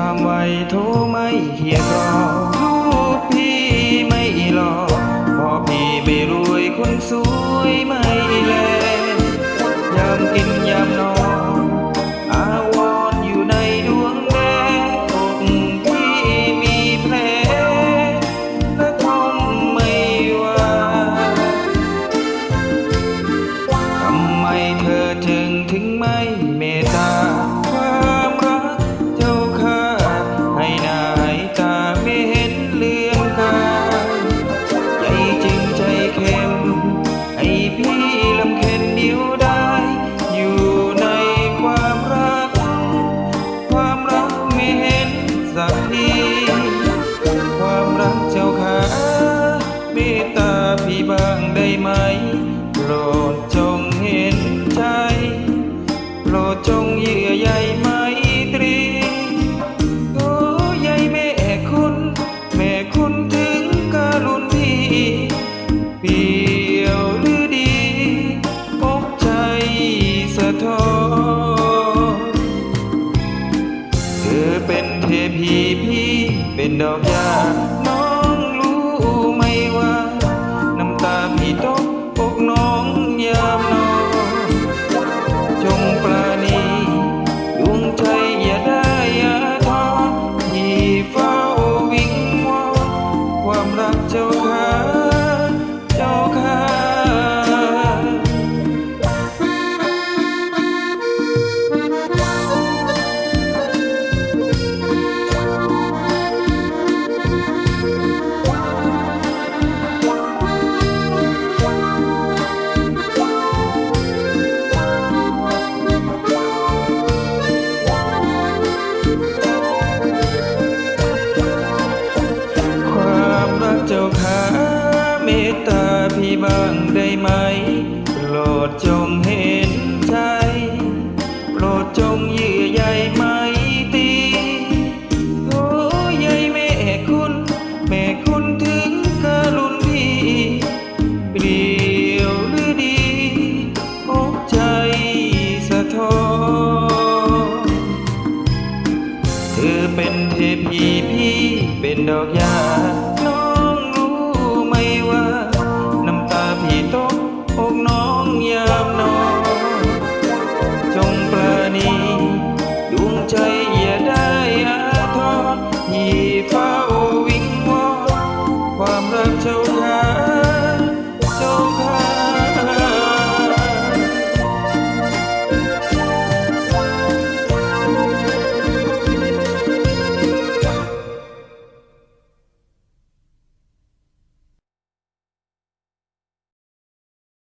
สามไว้โทไม่เฮียกรอพี่ไม่หลอกพอพี่ไม่รวยคนสวยไม่แลยามกินยามนอน ยไหม โปรดจงเห็นใจ โปรดจงเยื่อใยไมตรี โอ้ใยแม่คุณ แม่คุณถึงกรุนพี่เปี่ยวหรือดีอกใจสะท้อนเธอเป็นเทพีพี่เป็นดอกยาน้อ เมตตาพี่บ้างได้ไหม โปรดจงเห็นใจ โปรดจงเยื่อใยมา